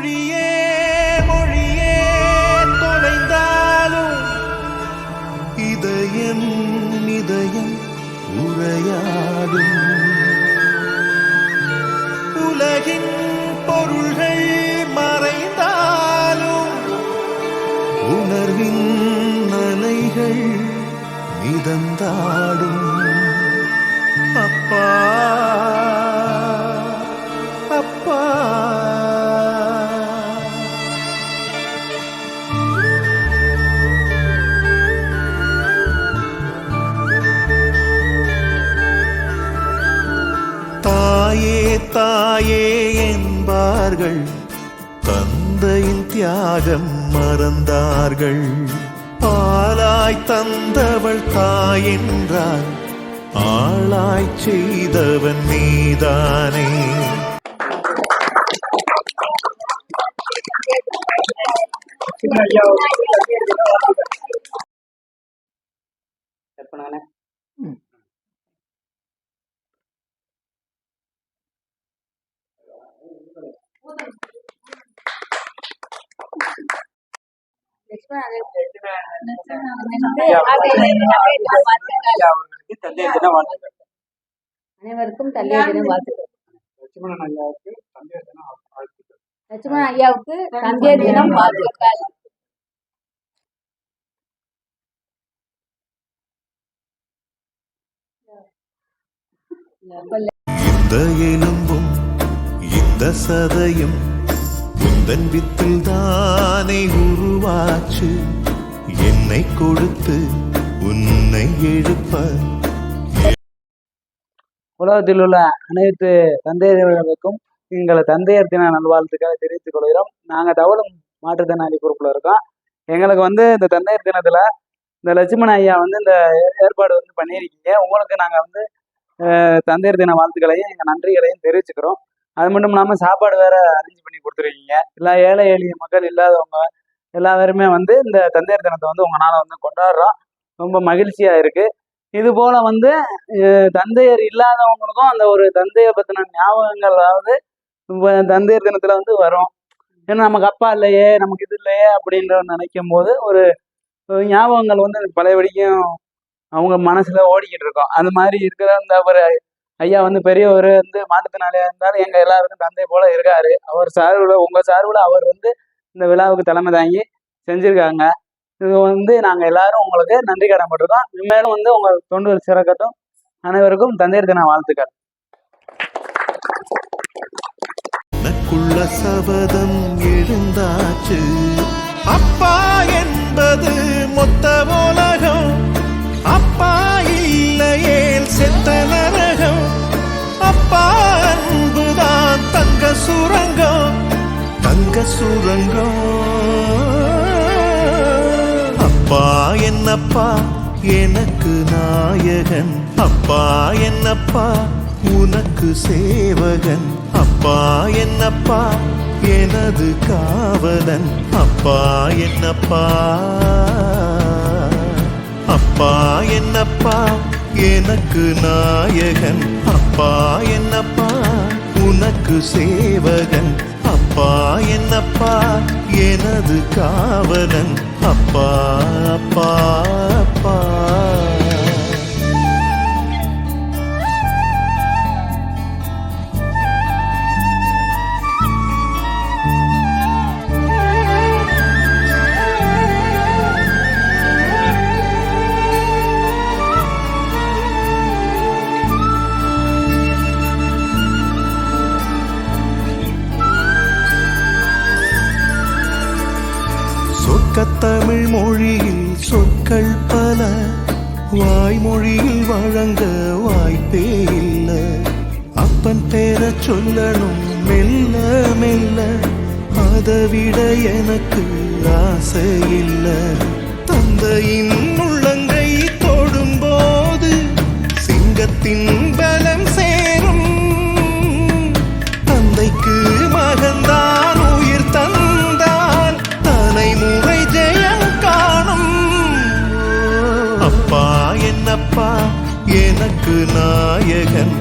மொழியே மொழியே தொலைந்தாலும் இதயம் இதயம் உரையாடும். உலகின் பொருள்கள் மறைந்தாலும் உணர்வின் அலைகள் மிதந்தாடும். அப்பா அப்பா தாயே தாயே என்பார்கள். தந்தையின் தியாகம் மறந்தார்கள். பாலாய் தந்தவள் தாயென்றால் ஆளாய் செய்தவன் நீதானே. கட் பண்ணுங்கண்ணே அவர்களுக்கு தந்தையர் தின வாழ்த்துக்கள் அனைவருக்கும் தந்தையர் தின வாழ்த்துக்கள். லட்சுமணன் ஐயாவுக்கு தந்தைய தினம் வாழ்த்துக்கள் இந்த எலும்பும் இந்த சதையும் உந்தன் வித்தில் தானே உருவாச்சு. என்னை கொடுத்து உன்னை எழுப்ப. உலகத்தில் உள்ள அனைத்து தந்தையர்களுக்கும் எங்களை தந்தையர் தின நல்வாழ்த்துக்களை தெரிவித்துக் கொள்கிறோம். நாங்கள் தவளும் மாற்றுத்திறனாளி பொறுப்பில் இருக்கோம். எங்களுக்கு வந்து இந்த தந்தையர் தினத்தில் இந்த லட்சுமண ஐயா வந்து இந்த ஏ- ஏற்பாடு வந்து பண்ணியிருக்கீங்க. உங்களுக்கு நாங்கள் வந்து தந்தையர் தின வாழ்த்துக்களையும் எங்கள் நன்றிகளையும் தெரிவிச்சுக்கிறோம். அது மட்டும் இல்லாமல் சாப்பாடு வேற அரேஞ்ச் பண்ணி கொடுத்துருக்கீங்க. எல்லா ஏழை எளிய மக்கள் இல்லாதவங்க எல்லாருமே வந்து இந்த தந்தையர் தினத்தை வந்து உங்களால் வந்து கொண்டாடுறோம். ரொம்ப மகிழ்ச்சியாக இருக்குது இது போல வந்து தந்தையர் இல்லாதவங்களுக்கும் அந்த ஒரு தந்தையை பற்றின ஞாபகங்களாவது அதாவது தந்தையர் தினத்தில் வந்து வரும். ஏன்னா நமக்கு அப்பா இல்லையே நமக்கு இது இல்லையே அப்படின்ற நினைக்கும் போது ஒரு ஞாபகங்கள் வந்து பழையபடிக்கும் அவங்க மனசுல ஓடிக்கிட்டு இருக்கும். அந்த மாதிரி இருக்கிற அந்த ஒரு ஐயா வந்து பெரியவர் வந்து மாட்டுத்தினாலே இருந்தாலும் எங்க எல்லாருக்கும் தந்தை போல இருக்காரு. அவர் சார்பில் உங்க சார்பில் அவர் வந்து இந்த விழாவுக்கு தலைமை தாங்கி செஞ்சுருக்காங்க. இது வந்து நாங்க எல்லாரும் உங்களுக்கு நன்றி கடன் பட்டிருக்கோம். இனிமேலும் வந்து உங்கள் தொண்டு சிறக்கட்டும். அனைவருக்கும் தந்தையர் தின வாழ்த்துக்கள். எனக்குள்ள சபதம் எழுந்தாச்சு. அப்பா என்பது மொத்த உலகம். அப்பா இல்லையே செத்த நரகம். அப்பா தங்க சுரங்கம் அப்பா என்னப்பா எனக்கு நாயகன். அப்பா என்னப்பா உனக்கு சேவகன். அப்பா என்னப்பா எனது காவலன். அப்பா என்னப்பா அப்பா என்னப்பா எனக்கு நாயகன். அப்பா என்னப்பா உனக்கு சேவகன். அப்பா என்னப்பா? எனது காவலன். அப்பா அப்பா. சொற்கத்தமிழ் மொழியில் சொற்கள் பல வாய்மொழியில் வழங்க வாய்ப்பே இல்லை. அப்பன் பேர சொல்லணும் மெல்ல மெல்ல அதை விட எனக்கு ஆசை இல்லை. தந்தையின் உள்ள நாயகன்